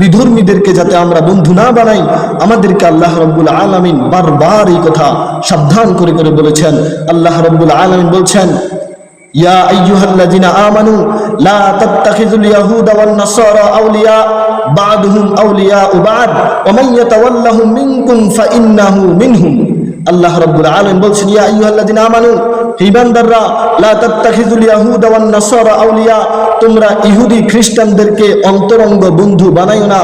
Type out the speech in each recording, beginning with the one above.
বিধর্মীদেরকে যাতে আমরা বন্ধু না বানাই, আমাদেরকে আল্লাহ রব্বুল আলমিন বারবার এই কথা সাবধান করে করে বলেছেন। আল্লাহ রব্বুল আলমিন বলছেন, ইয়া আমানু আউলিয়া আউলিয়া মিনহুম। আল্লাহ রব্বুল আলামিন বলছেন, ইয়া আইয়ুহাল্লাযিনা আমানু, হে ঈমানদাররা লা তাত্তাখিযুল ইয়াহুদা ওয়ান নাসারা আউলিয়া, তোমরা ইহুদি খ্রিস্টানদেরকে অন্তরঙ্গ বন্ধু বানাইও না।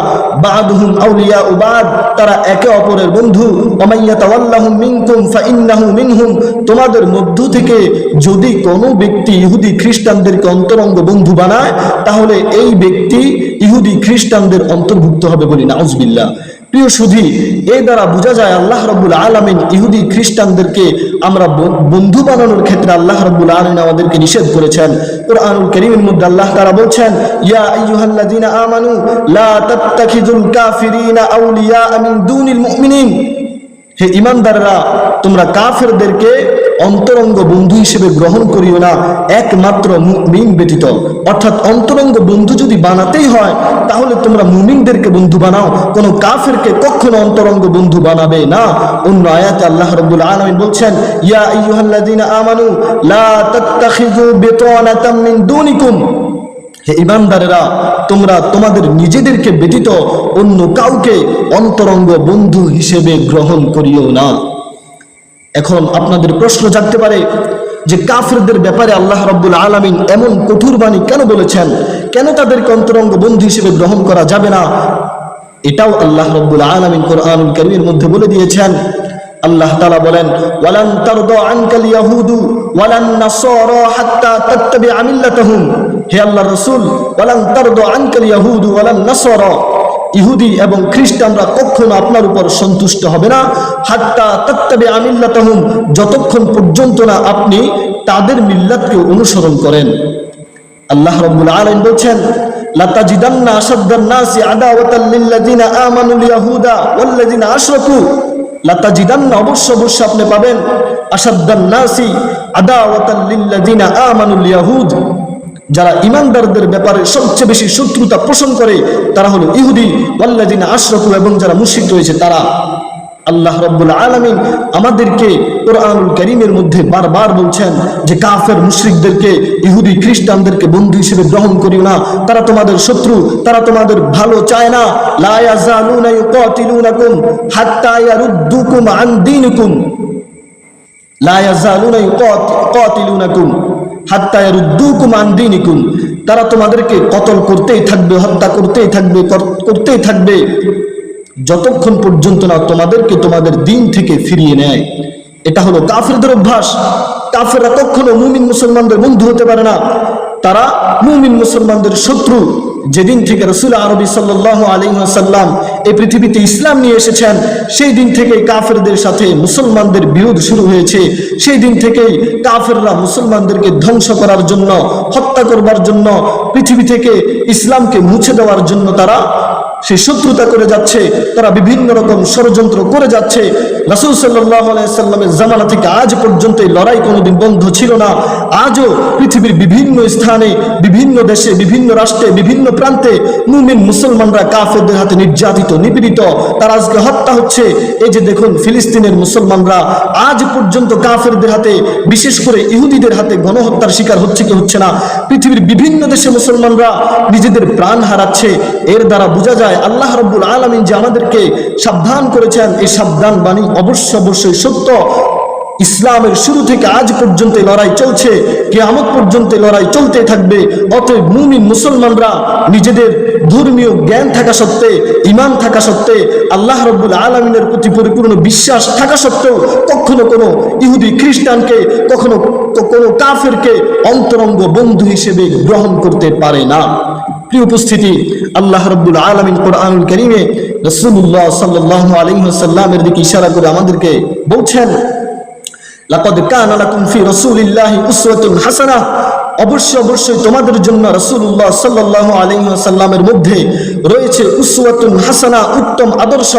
বাদহুম আউলিয়া বাদ, তারা একে অপরের বন্ধু। ওমাইয়া তাওয়াল্লাহুম মিনকুম ফাইন্নাহু মিনহুম, তোমাদের মধ্য থেকে যদি কোনো ব্যক্তি ইহুদি খ্রিস্টানদেরকে অন্তরঙ্গ বন্ধু বানায়, তাহলে এই ব্যক্তি ইহুদি খ্রিস্টানদের অন্তর্ভুক্ত হবে বলি, নাউজবিল্লাহ। প্রিয় সুধি এই দ্বারা বোঝা যায় আল্লাহ রব্বুল আলমিন ইহুদি খ্রিস্টানদেরকে আমরা বন্ধু বানানোর ক্ষেত্রে আল্লাহ রব্বুল আলমিন আমাদেরকে নিষেধ করেছেন। কোরআনুল করিমের মধ্যে আল্লাহ তারা বলছেন, ইয়া আইয়ুহাল্লাযীনা আমানু, লা তাত্তাখিযুল কাফিরিনা আউলিয়া মিন দুনিল মুমিনিন। হে ইমানদাররা তোমরা কাফেরদেরকে অন্তরঙ্গ বন্ধু হিসেবে গ্রহণ করিও না, একমাত্র মুমিন ব্যতীত। অর্থাৎ অন্তরঙ্গ বন্ধু যদি বানাতেই হয়, তাহলে তোমরা মুমিনদেরকে বন্ধু বানাও। কোনো কাফেরকে কখনো অন্তরঙ্গ বন্ধু বানাবে না। অন্য আয়াতে আল্লাহ রাব্বুল আলামিন বলছেন, ইয়া আইয়ুহাল্লাযীনা আমানু, লা বিতানাতাম মিন দুনিকুম। হে ইমানদারেরা তোমরা তোমাদের নিজেদেরকে ব্যতীত অন্য কাউকে অন্তরঙ্গ বন্ধু হিসেবে গ্রহণ করিও না। এখন আপনাদের প্রশ্ন জাগতে পারে যে কাফেরদের ব্যাপারে আল্লাহ রব্বুল আলামিন এমন কঠোর বাণী কেন বলেছেন? কেন তাদেরকে অন্তরঙ্গ বন্ধু হিসেবে গ্রহণ করা যাবে না? এটাও আল্লাহ রব্বুল আলামিন কোরআনুল কারীমের মধ্যে বলে দিয়েছেন। আল্লাহ তালা বলেন, ওয়ালান তারদা আনকাল ইয়াহুদু, ওয়ালান নাসারা হাত্তা তাত্তাবিআ মিল্লাতাহুম। হে আল্লাহর রাসূল, ওয়ালান তারদা আনকাল ইয়াহুদু, ওয়ালান নাসারা। ইহুদি এবং খ্রিস্টানরা কখনো আপনার উপর সন্তুষ্ট হবে না। হাত্তা তাত্তাবি আমিল্লাতাহুম, যতক্ষণ পর্যন্ত না আপনি তাদের মিল্লাতকে অনুসরণ করেন। আল্লাহ রাব্বুল আলামিন বলছেন, লাতাজিদান্না আশাদ্দান নাসি আদাওয়াতাল লিল্লাযিনা আমানুল ইয়াহুদা ওয়াল্লাযিনা আশরাকু। লাতাজিদান্না অবশ্য অবশ্য আপনি পাবেন। আশাদ্দান নাসি আদাওয়াতাল লিল্লাযিনা আমানুল ইয়াহুদ যারা ইমানদারদের ব্যাপারে সবচেয়ে বেশি শত্রুতা পোষণ করে, তারা হলো ইহুদি ওয়াল্লাদিন আশরফু এবং যারা মুশরিক রয়েছে, তারা আল্লাহ রব্বুল আলামিন আমাদেরকে কোরআনুল করিমের মধ্যে বারবার বলছেন যে কাফের মুশরিকদেরকে, ইহুদি খ্রিস্টানদেরকে বন্ধু হিসেবে গ্রহণ করিও না। তারা তোমাদের শত্রু, তারা তোমাদের ভালো চায় না। লা তারা তোমাদেরকে কতল করতেই থাকবে, হত্যা করতেই থাকবে করতেই থাকবে, যতক্ষণ পর্যন্ত না তোমাদেরকে তোমাদের দিন থেকে ফিরিয়ে নেয়। এটা হলো কাফেরদের অভ্যাস। কাফেররা কখনো মুমিন মুসলমানদের বন্ধু হতে পারে না। তারা মুমিন মুসলমানদের শত্রু। যেদিন থেকে রসুল আরবি সাল্লাহ আলিহাসাল্লাম এই পৃথিবীতে ইসলাম নিয়ে এসেছেন, সেই দিন থেকেই কাফেরদের সাথে মুসলমানদের বিরোধ শুরু হয়েছে। সেই দিন থেকেই কাফেররা মুসলমানদেরকে ধ্বংস করার জন্য, হত্যা করবার জন্য, পৃথিবী থেকে ইসলামকে মুছে দেওয়ার জন্য তারা সে শত্রুতা করে যাচ্ছে, তারা বিভিন্ন রকম ষড়যন্ত্র করে যাচ্ছে। রাসুল সাল্লাহ জামানা থেকে আজ পর্যন্ত এই লড়াই কোনোদিন বন্ধ ছিল না। আজও পৃথিবীর বিভিন্ন স্থানে, বিভিন্ন দেশে, বিভিন্ন রাষ্ট্রে, বিভিন্ন প্রান্তে মুমিন মুসলমানরা কাফেরদের হাতে নির্যাতিত, নিপীড়িত। তারা আজকে হত্যা হচ্ছে। এই যে দেখুন, ফিলিস্তিনের মুসলমানরা আজ পর্যন্ত কাফেরদের হাতে, বিশেষ করে ইহুদিদের হাতে গণহত্যার শিকার হচ্ছে কি হচ্ছে না। পৃথিবীর বিভিন্ন দেশে মুসলমানরা নিজেদের প্রাণ হারাচ্ছে। এর দ্বারা বোঝা যায় আল্লাহ রব্বুল আলমিন যে আমাদেরকে সাবধান করেছেন এই সাবধান বাণী অবশ্য অবশ্যই সত্য। ইসলামের শুরু থেকে আজ পর্যন্ত লড়াই চলছে কে কেয়ামত পর্যন্ত লড়াই চলতে থাকবে। অতএব মুমিন মুসলমানরা নিজেদের ধর্মীয় জ্ঞান থাকা সত্ত্বে ইমান থাকা সত্ত্বে, আল্লাহ রব্বুল আলমিনের প্রতি পরিপূর্ণ বিশ্বাস থাকা সত্ত্বেও কখনো কোনো ইহুদি খ্রিস্টানকে, কখনো কোনো কাফেরকে অন্তরঙ্গ বন্ধু হিসেবে গ্রহণ করতে পারে না। উপস্থিতি, আল্লাহ রব্বুল আলমিন করিমে রসুল্লাহ সাল্লাহ আলহিহাসাল্লামের দিকে ইশারা করে আমাদেরকে বলছেন লাকাদ কানা লাকুম ফি রাসূলিল্লাহি উসওয়াতুন হাসানাহ। অবশ্যই অবশ্যই তোমাদের জন্য রাসূলুল্লাহ সাল্লাল্লাহু আলাইহি ওয়াসাল্লামের মধ্যে রয়েছে উসওয়াতুন হাসানা উত্তম আদর্শ।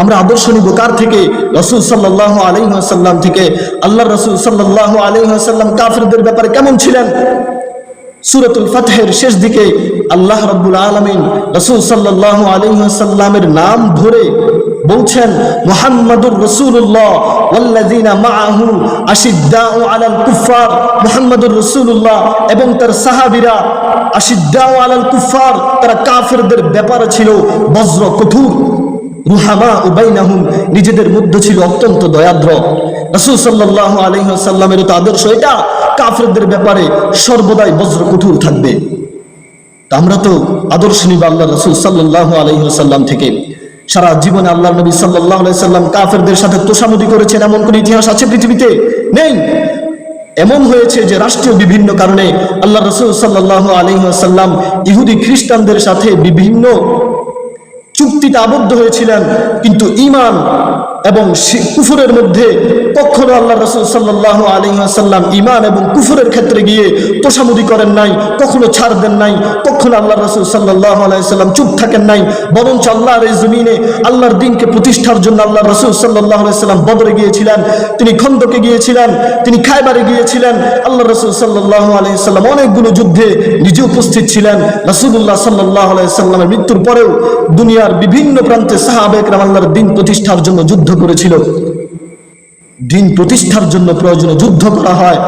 আমরা আদর্শ নিব কার থেকে? রাসূল সাল্লাল্লাহু আলাইহি ওয়াসাল্লাম থেকে। আল্লাহর রাসূল সাল্লাল্লাহু আলাইহি ওয়াসাল্লাম কাফিরদের ব্যাপারে কেমন ছিলেন? সুরতুল ফাতহের শেষ দিকে আল্লাহ রব্বুল আলমিন রসুল সাল্লাহ আলহিহাসাল্লামের নাম ধরে বলছেন, মুহাম্মাদুর রসুল্লাহ মাআহু আশিদ্দাউ আলাল মুহাম্মাদুর রসুল্লাহ এবং তার সাহাবীরা আশিদ্দাউ আলাল তারা কাফেরদের ব্যাপারে ছিল বজ্র কঠোর। রুহামা উবাইনাহুম নিজেদের মধ্যে ছিল অত্যন্ত দয়াদ্র। রসুল সাল্লাহ আলহিহাসাল্লামের তো আদর্শ এটা, কাফেরদের ব্যাপারে সর্বদাই বজ্র কঠোর থাকবে। আমরা তো আদর্শ নিব আল্লাহ রসুল সাল্লাহ আলহিহাসাল্লাম থেকে। সারা জীবনে আল্লাহ নবী সাল্লাহ সাল্লাম কাফেরদের সাথে তোষামুদি করেছেন, এমন কোন ইতিহাস আছে পৃথিবীতে? নেই। এমন হয়েছে যে রাষ্ট্রীয় বিভিন্ন কারণে আল্লাহ রসুল সাল্লাহ আলহিহাসাল্লাম ইহুদি খ্রিস্টানদের সাথে বিভিন্ন চুক্তিতে আবদ্ধ হয়েছিলেন, কিন্তু ইমান এবং কুফুরের মধ্যে কখনো আল্লাহ রসুল সাল্লাহ আলহিহাসাল্লাম ইমান এবং কুফুরের ক্ষেত্রে গিয়ে তোষামুদি করেন নাই, কখনো ছাড় দেন নাই, কখনো আল্লাহ রসুল সাল্লাহ আলাইসাল্লাম চুপ থাকেন নাই, বরঞ্চ আল্লাহর এই জমিনে আল্লাহর দিনকে প্রতিষ্ঠার জন্য আল্লাহ রসুল সাল্লাহ আলাইসাল্লাম বদরে গিয়েছিলেন, তিনি খন্দকে গিয়েছিলেন, তিনি খায়বারে গিয়েছিলেন, আল্লাহ রসুল সাল্লাহ আলাইসাল্লাম অনেকগুলো যুদ্ধে নিজে উপস্থিত ছিলেন রসুল্লাহ সাল্লাহ আলাইসাল্লামের মৃত্যুর পরেও দুনিয়ার বিভিন্ন প্রান্তে সাহাবেকরাম আল্লাহর দিন প্রতিষ্ঠার জন্য যুদ্ধ করেছিল। দিন প্রতিষ্ঠার জন্য প্রয়োজনে যুদ্ধ করা হয়।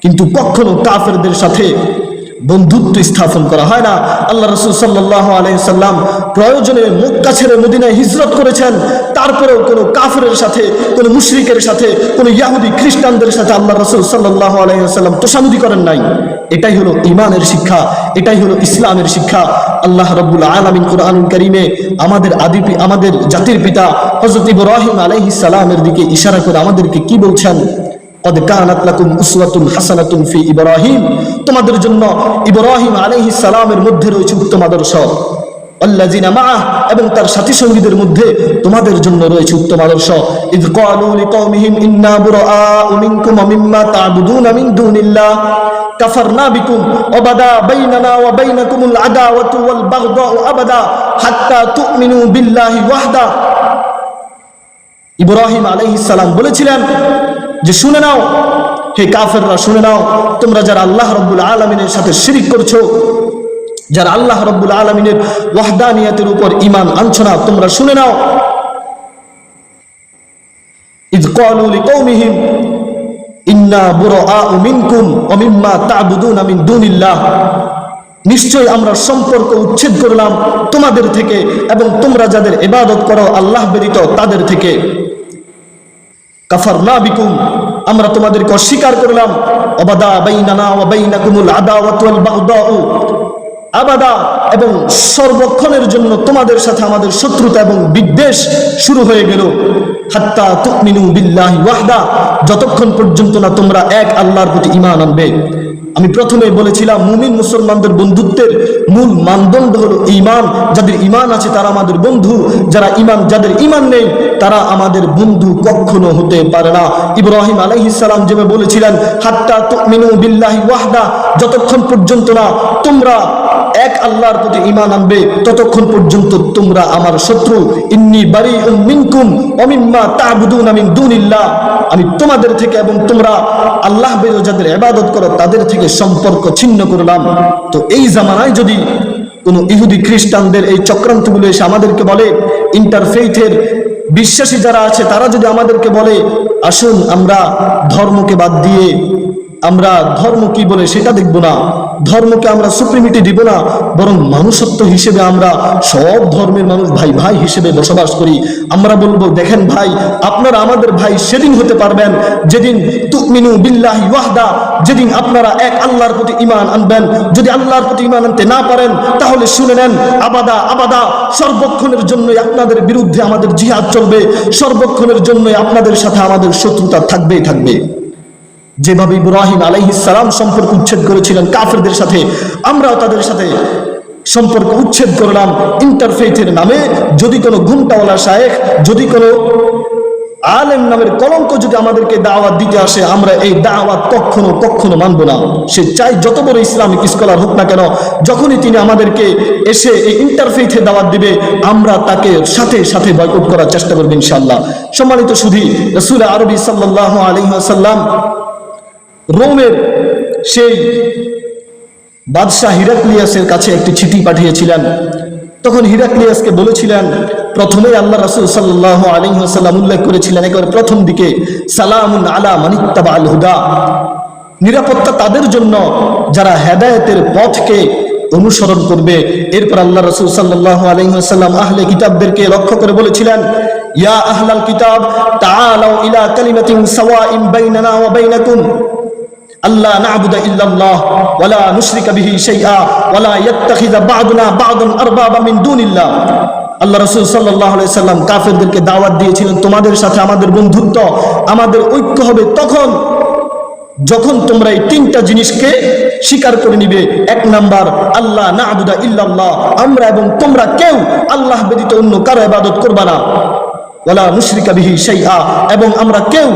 কিন্তু কখনো কাফেরদের সাথে বন্ধুত্ব স্থাপন করা হয় না। আল্লাহ রসুল সাল্লাহ আলহিসাল্লাম প্রয়োজনে মক্কা ছেড়ে মদিনায় হিজরত করেছেন। তারপরেও কোনো কাফেরের সাথে, কোনো মুশরিকের সাথে, কোনো ইয়াহুদি খ্রিস্টানদের সাথে আল্লাহ রসুল সাল্লাহ আলহিহাল্লাম তোষামুদি করেন নাই। এটাই হলো ইমানের শিক্ষা, এটাই হলো ইসলামের শিক্ষা। আল্লাহ রব্বুল আলমিন কোরআনুল করিমে আমাদের আদি আমাদের জাতির পিতা হজরত ইব্রাহিম আলাইহিস দিকে ইশারা করে আমাদেরকে কি বলছেন? কদ কানাতলাকুম উসওয়াতুন হাসানাতুন ফি ইব্রাহিম তোমাদের জন্য ইব্রাহিম আলাইহিস সালামের মধ্যে রয়েছে উত্তম আদর্শ। আল্লাযিনা মাআহ এবং তার সাথী সঙ্গীদের মধ্যে তোমাদের জন্য রয়েছে উত্তম আদর্শ। ইয ক্বালু লিকাওমিহিম ইন্না বুরাআ মিনকুম ওয়া মিম্মা তা'বুদুনা মিন দুনিল্লাহ। কাফারনা বিকুম ওয়াবাদা বাইনানা ওয়া বাইনাকুমুল আদাওয়াতু ওয়াল বাগদাউ আবাদা হাত্তা তু'মিনু ইব্রাহিম আলাইহিস সালাম বলেছিলেন যে শুনে নাও, হে কাফেররা, শুনে নাও, তোমরা যারা আল্লাহ রব্বুল আলমিনের সাথে শিরিক করছ, যারা আল্লাহ রব্বুল আলমিনের ওয়াহদানিয়াতের উপর ইমান আনছো না, তোমরা শুনে নাও। ইন্না বুরাআউ মিনকুম ওয়া মিম্মা তা'বুদুনা মিন দুনিল্লাহ। নিশ্চয় আমরা সম্পর্ক উচ্ছেদ করলাম তোমাদের থেকে এবং তোমরা যাদের এবাদত করো, আল্লাহ ব্যতীত তাদের থেকে। কাফার না বিকুম, আমরা তোমাদেরকে অস্বীকার করলাম। অবাদা বাইনানা আদাওয়াত ওয়াল বাগদাউ। আবাদা এবং সর্বক্ষণের জন্য তোমাদের সাথে আমাদের শত্রুতা এবং বিদ্বেষ শুরু হয়ে গেল। হাত্তা তুকমিনু বিল্লাহি ওয়াহদা, যতক্ষণ পর্যন্ত না তোমরা এক আল্লাহর প্রতি ইমান আনবে। আমি প্রথমে বলেছিলাম, মুমিন মুসলমানদের বন্ধুত্বের মূল মানদণ্ড হলো ইমান যাদের ইমান আছে, তারা আমাদের বন্ধু। যারা ইমান যাদের ইমান নেই, তারা আমাদের বন্ধু কখনো হতে পারে না। ইব্রাহিম আলাইহিস সালাম যেভাবে বলেছিলেন, হাত্তা তুমিনু বিল্লাহি ওয়াহদা যতক্ষণ পর্যন্ত না তোমরা এক আল্লাহর প্রতি ঈমান আনবে, ততক্ষণ পর্যন্ত তোমরা আমার শত্রু। ইন্নি বারি মিনকুম অমিম্মা তা'বুদুনা মিন দুনিল্লাহ। আমি তোমাদের থেকে এবং তোমরা আল্লাহ বেরো যাদের ইবাদত করো, তাদের থেকে সম্পর্ক ছিন্ন করলাম। তো এই জামানায় যদি কোন ইহুদি খ্রিস্টানদের এই চক্রান্তগুলো এসে আমাদেরকে বলে, ইন্টারফেইথের বিশ্বাসী যারা আছে, তারা যদি আমাদেরকে বলে, আসুন আমরা ধর্মকে বাদ দিয়ে, আমরা ধর্ম কি বলে সেটা দেখব না। ধর্মকে আমরা সুপ্রিমিটি দিব না, বরং মানুষত্ব হিসেবে আমরা সব ধর্মের মানুষ ভাই ভাই হিসেবে বসবাস করি। আমরা বলব, দেখেন ভাই, আপনারা আমাদের ভাই সেদিন হতে পারবেন, যেদিন তুমিনু বিল্লাহি ওয়াহদা, যেদিন আপনারা এক আল্লাহর প্রতি ঈমান আনবেন। যদি আল্লাহর প্রতি ঈমান আনতে না পারেন, তাহলে শুনে নেন, আবাদা আবাদা, সর্বক্ষণের জন্যই আপনাদের বিরুদ্ধে আমাদের জিহাদ চলবে, সর্বক্ষণের জন্যই আপনাদের সাথে আমাদের শত্রুতা থাকবেই থাকবে। যেভাবে ইব্রাহিম আলাইহিস সালাম সম্পর্ক উচ্ছেদ করেছিলেন কাফেরদের সাথে, আমরাও তাদের সাথে সম্পর্ক উচ্ছেদ করলাম ইন্টারফেথের নামে। যদি কোনো ঘুমটাওয়ালা শায়েখ, যদি কোনো আলেম নামের কলঙ্ক যদি আমাদেরকে দাওয়াত দিতে আসে, আমরা এই দাওয়াত কখনো কখনো মানব না। সে চাই যত বড় ইসলামিক স্কলার হোক না কেন, যখনই তিনি আমাদেরকে এসে এই ইন্টারফেথে দাওয়াত দিবে, আমরা তাকে সাথে সাথে বয়কট করার চেষ্টা করব ইনশাল্লাহ সম্মানিত সুধী, রসুল আরবি সাল্লাহ আলী সাল্লাম রোমের সেই বাদশাহ হিরাক্লিয়াসের কাছে একটি চিঠি পাঠিয়েছিলেন। তখন হিরাক্লিয়াসকে বলেছিলেন, প্রথমে আল্লাহ রাসূল সাল্লাল্লাহু আলাইহি ওয়াসাল্লাম উল্লেখ করেছিলেন, একবার প্রথম দিকে, সালামুন আলা মানিত্তাবা আল হুদা। নিরাপত্তা তাদের জন্য যারা হেদায়তের পথকে অনুসরণ করবে। এরপর আল্লাহ রসুল সাল্লাল্লাহু আলাইহি আহলে কিতাবদেরকে লক্ষ্য করে বলেছিলেন, ইয়া আহলাল কিতাব, তাআলাউ ইলা কালিমাতিন সাওয়াইন বাইনানা ওয়া বাইনাকুম। আল্লাহ না'বুদা ইল্লাল্লাহ, ওয়ালা নুশরিকা বিহি শাইআ, ওয়ালা ইয়াত্তাখিযা বা'দুনা বা'দান আরবাবা মিন দুনিল্লাহ। আল্লাহ রসুল সাল্লাহ সাল্লাম কাফেরদেরকে দাওয়াত দিয়েছিলেন, তোমাদের সাথে আমাদের বন্ধুত্ব, আমাদের ঐক্য হবে তখন, যখন তোমরা এই তিনটা জিনিসকে স্বীকার করে নিবে। এক নাম্বার আল্লাহ না আবুদা ইল্লাল্লাহ, আমরা এবং তোমরা কেউ আল্লাহ ব্যতীত অন্য কারও ইবাদত করবা না। শাইআ, এবং আমরা কেউ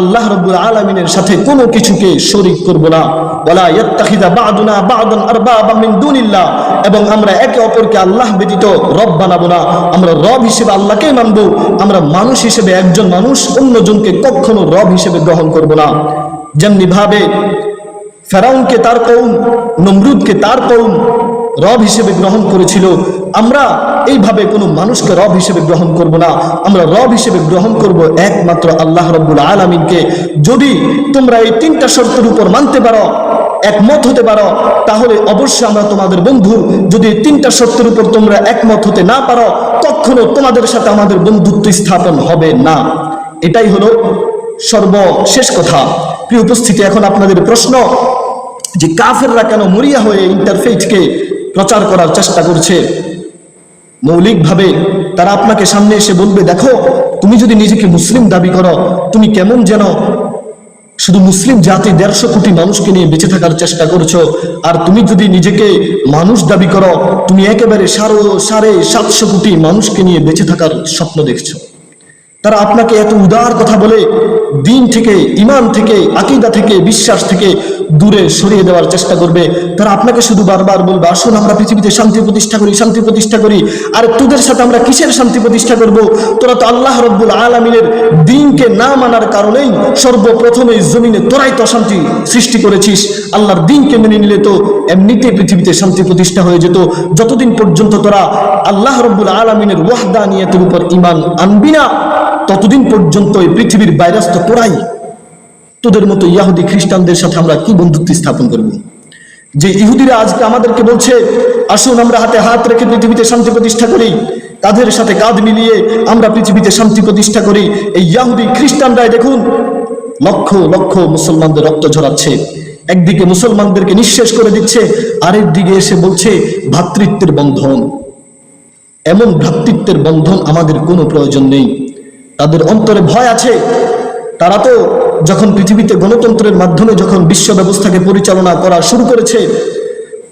আল্লাহ রাব্বুল আলামিনের সাথে কোনো কিছুকে শরীক করব না। ওয়ালা ইয়াত্তাখিযা বা'দুনা মিন দুনিল্লাহ, এবং আমরা একে অপরকে আল্লাহ ব্যতীত রব বানাবো না। আমরা রব হিসেবে আল্লাহকেই মানবো, আমরা মানুষ হিসেবে একজন মানুষ অন্যজনকে কখনো রব হিসেবে গ্রহণ করব না। যেমনি ভাবে ফেরাউনকে তার কৌম নমরুদকে তার কৌম রব হিসেবে গ্রহণ করেছিল, আমরা এইভাবে কোনো মানুষকে রব হিসেবে গ্রহণ করব না। আমরা রব হিসেবে গ্রহণ করব একমাত্র আল্লাহ রব্বুল আলমিনকে। যদি তোমরা এই তিনটা শর্তের উপর মানতে পারো, একমত হতে পারো, তাহলে অবশ্যই আমরা তোমাদের বন্ধু। যদি তিনটা শর্তের উপর তোমরা একমত হতে না পারো, কখনো তোমাদের সাথে আমাদের বন্ধুত্ব স্থাপন হবে না। এটাই হলো সর্বশেষ কথা। প্রিয় উপস্থিতি, এখন আপনাদের প্রশ্ন, যে কাফেররা কেন মরিয়া হয়ে ইন্টারফেথকে প্রচার করার চেষ্টা করছে। মৌলিকভাবে তারা আপনাকে সামনে এসে বলবে, দেখো, তুমি যদি নিজেকে মুসলিম দাবি করো, তুমি কেমন যেন শুধু মুসলিম জাতি দেড়শো কোটি মানুষকে নিয়ে বেঁচে থাকার চেষ্টা করছ। আর তুমি যদি নিজেকে মানুষ দাবি করো, তুমি একেবারে সারো, সাড়ে সাতশো কোটি মানুষকে নিয়ে বেঁচে থাকার স্বপ্ন দেখছ। তারা আপনাকে এত উদার কথা বলে দিন থেকে ইমান থেকে, আকিদা থেকে, বিশ্বাস থেকে দূরে সরিয়ে দেওয়ার চেষ্টা করবে। তারা আপনাকে শুধু বারবার বলবে, আসুন আমরা পৃথিবীতে শান্তি প্রতিষ্ঠা করি, শান্তি প্রতিষ্ঠা করি। আর তোদের সাথে আমরা কিসের শান্তি প্রতিষ্ঠা করব? তোরা তো আল্লাহ রব্বুল আলমিনের দিনকে না মানার কারণেই সর্বপ্রথমে জমিনে তোরাই তো শান্তি সৃষ্টি করেছিস। আল্লাহর দিনকে মেনে নিলে তো এমনিতে পৃথিবীতে শান্তি প্রতিষ্ঠা হয়ে যেত। যতদিন পর্যন্ত তোরা আল্লাহ রব্বুল আলমিনের ওয়াহদানিয়তের উপর ইমান আনবি না ততদিন পর্যন্ত এই পৃথিবীর ভাইরাস তো তোরাই তোদের মতো ইয়াহুদি খ্রিস্টানদের সাথে আমরা কি বন্ধুত্ব স্থাপন করব? যে ইহুদিরা আজকে আমাদেরকে বলছে, আসুন আমরা হাতে হাত রেখে পৃথিবীতে শান্তি প্রতিষ্ঠা করি। তাদের সাথে কাঁধ মিলিয়ে আমরা পৃথিবীতে শান্তি প্রতিষ্ঠা করি। এই ইয়াহুদি খ্রিস্টানরাই দেখুন, লক্ষ লক্ষ মুসলমানদের রক্ত ঝরাচ্ছে। একদিকে মুসলমানদেরকে নিঃশেষ করে দিচ্ছে, আরেক দিকে এসে বলছে ভ্রাতৃত্বের বন্ধন। এমন ভ্রাতৃত্বের বন্ধন আমাদের কোনো প্রয়োজন নেই। তাদের অন্তরে ভয় আছে। তারা তো যখন পৃথিবীতে গণতন্ত্রের মাধ্যমে যখন বিশ্ব ব্যবস্থাকে পরিচালনা করা শুরু করেছে,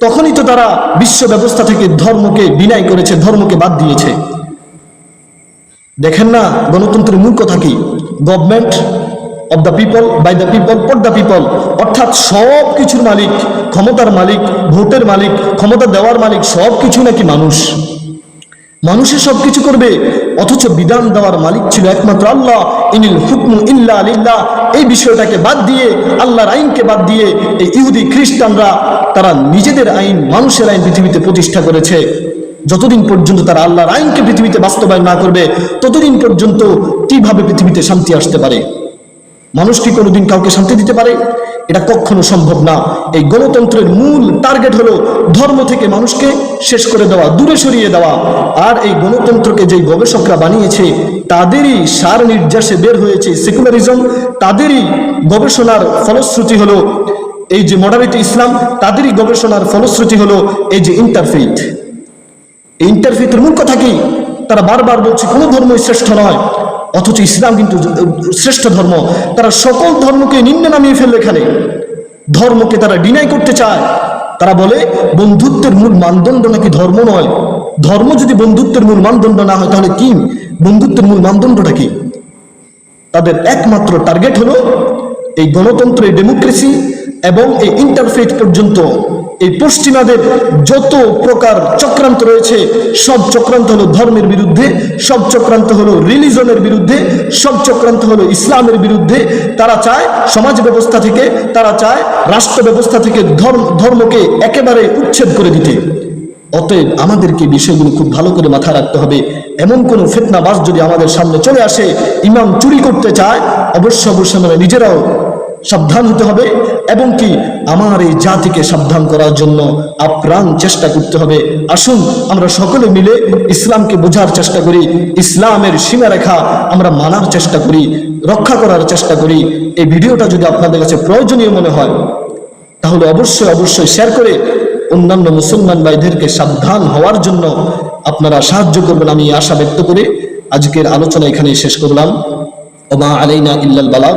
তখনই তো তারা বিশ্ব ব্যবস্থা থেকে ধর্মকে বিনায় করেছে, ধর্মকে বাদ দিয়েছে। দেখেন না, গণতন্ত্রের মূল কথা কি? Government of the people by the people for the people অর্থাৎ সব কিছুর মালিক, ক্ষমতার মালিক, ভোটের মালিক, ক্ষমতা দেওয়ার মালিক সব কিছু নাকি মানুষ? মানুষের সব কিছু করবে অথচ বিধান দেওয়ার মালিক ছিল একমাত্র আল্লাহ। ইনিল হুকমু ইল্লা আলিল্লাহ এই বিষয়টাকে বাদ দিয়ে, আল্লাহর আইনকে বাদ দিয়ে এই ইহুদি খ্রিস্টানরা তারা নিজেদের আইন, মানুষের আইন পৃথিবীতে প্রতিষ্ঠা করেছে। যতদিন পর্যন্ত তারা আল্লাহর আইনকে পৃথিবীতে বাস্তবায়ন না করবে, ততদিন পর্যন্ত কীভাবে পৃথিবীতে শান্তি আসতে পারে? মানুষ কি কোনোদিন কাউকে শান্তি দিতে পারে? এটা কখনো সম্ভব না। এই গণতন্ত্রের মূল টার্গেট হলো ধর্ম থেকে মানুষকে শেষ করে দেওয়া, দূরে সরিয়ে দেওয়া। আর এই গণতন্ত্রকে যেই গবেষকরা বানিয়েছে, তাদেরই সার নির্যাসে বের হয়েছে সেকুলারিজম। তাদেরই গবেষণার ফলশ্রুতি হলো এই যে মডারিটি ইসলাম, তাদেরই গবেষণার ফলশ্রুতি হলো এই যে ইন্টারফেথ এই মূল কথা কি? তারা বারবার বলছে, কোনো ধর্মই শ্রেষ্ঠ নয়। অথচ ইসলাম কিন্তু শ্রেষ্ঠ ধর্ম। তারা সকল ধর্মকে নিম্নে নামিয়ে ফেলল এখানে। ধর্মকে তারা ডিনাই করতে চায়। তারা বলে, বন্ধুত্বের মূল মানদণ্ড নাকি ধর্ম নয়? ধর্ম যদি বন্ধুত্বের মূল মানদণ্ড না হয়, তাহলে কি? বন্ধুত্বের মূল মানদণ্ডটা কি? তাদের একমাত্র টার্গেট হলো এই গণতন্ত্র এই ডেমোক্রেসি এবং এই ইন্টারফেথ পর্যন্ত। এই পশ্চিমাদের যত প্রকার চক্রান্ত রয়েছে, সব চক্রান্ত হলো ধর্মের বিরুদ্ধে, সব চক্রান্ত হলো রিলিজনের বিরুদ্ধে, সব চক্রান্ত হলো ইসলামের বিরুদ্ধে। তারা চায় সমাজ ব্যবস্থা থেকে, তারা চায় রাষ্ট্র ব্যবস্থা থেকে ধর্ম, ধর্মকে একেবারে উচ্ছেদ করে দিতে। অতএব আমাদেরকে বিষয়গুলো খুব ভালো করে মাথায় রাখতে হবে। এমন কোন ফেতনাবাজ যদি আমাদের সামনে চলে আসে, ইমাম চুরি করতে চায়, অবশ্য অবশ্যই আমরা নিজেরাও সাবধান হতে হবে। এবং কি আমার এই জাতিকে সাবধান করার জন্য আপ্রাণ চেষ্টা করতে হবে। আসুন, আমরা সকলে মিলে ইসলামকে বোঝার চেষ্টা করি, ইসলামের সীমারেখা আমরা মানার চেষ্টা করি, রক্ষা করার চেষ্টা করি। এই ভিডিওটা যদি আপনাদের কাছে প্রয়োজনীয় মনে হয়, তাহলে অবশ্যই অবশ্যই শেয়ার করে অন্যান্য মুসলমান ভাইদেরকে সাবধান হওয়ার জন্য আপনারা সাহায্য করবেন আমি আশা ব্যক্ত করে আজকের আলোচনা এখানে শেষ করলাম। ওমা আলাইনা ইল্লাল বালাগ।